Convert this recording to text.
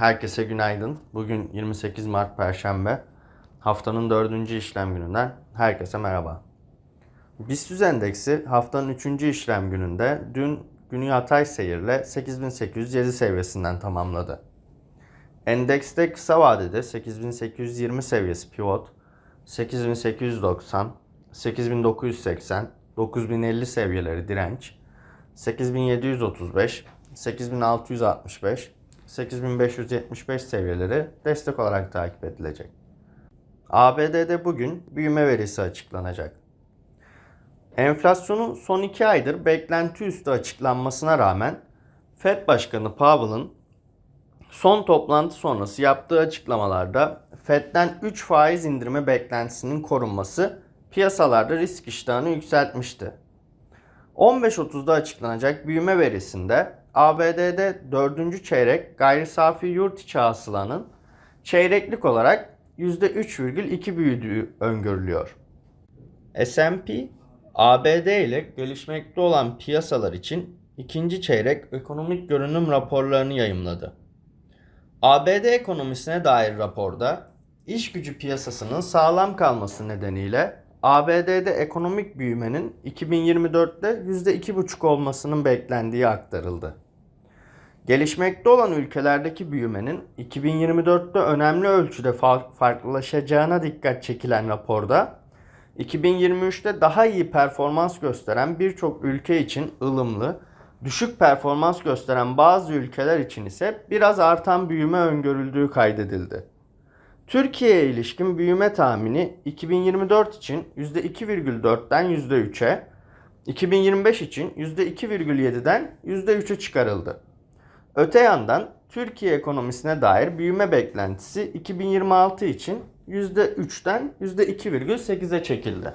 Herkese günaydın. Bugün 28 Mart Perşembe. Haftanın dördüncü işlem gününden herkese merhaba. BIST endeksi haftanın üçüncü işlem gününde dün günü yatay seyirle 8807 seviyesinden tamamladı. Endekste kısa vadede 8820 seviyesi pivot, 8890, 8980, 9050 seviyeleri direnç, 8735, 8665, 8575 seviyeleri destek olarak takip edilecek. ABD'de bugün büyüme verisi açıklanacak. Enflasyonun son 2 aydır beklenti üstü açıklanmasına rağmen Fed Başkanı Powell'ın son toplantı sonrası yaptığı açıklamalarda Fed'den 3 faiz indirme beklentisinin korunması piyasalarda risk iştahını yükseltmişti. 15.30'da açıklanacak büyüme verisinde ABD'de 4. çeyrek gayri safi yurt içi hasılanın çeyreklik olarak %3,2 büyüdüğü öngörülüyor. S&P ABD ile gelişmekte olan piyasalar için ikinci çeyrek ekonomik görünüm raporlarını yayımladı. ABD ekonomisine dair raporda iş gücü piyasasının sağlam kalması nedeniyle ABD'de ekonomik büyümenin 2024'te %2,5 olmasının beklendiği aktarıldı. Gelişmekte olan ülkelerdeki büyümenin 2024'te önemli ölçüde fa- farklılaşacağına dikkat çekilen raporda 2023'te daha iyi performans gösteren birçok ülke için ılımlı, düşük performans gösteren bazı ülkeler için ise biraz artan büyüme öngörüldüğü kaydedildi. Türkiye'ye ilişkin büyüme tahmini 2024 için %2,4'ten %3'e, 2025 için %2,7'den %3'e çıkarıldı. Öte yandan Türkiye ekonomisine dair büyüme beklentisi 2026 için %3'ten %2,8'e çekildi.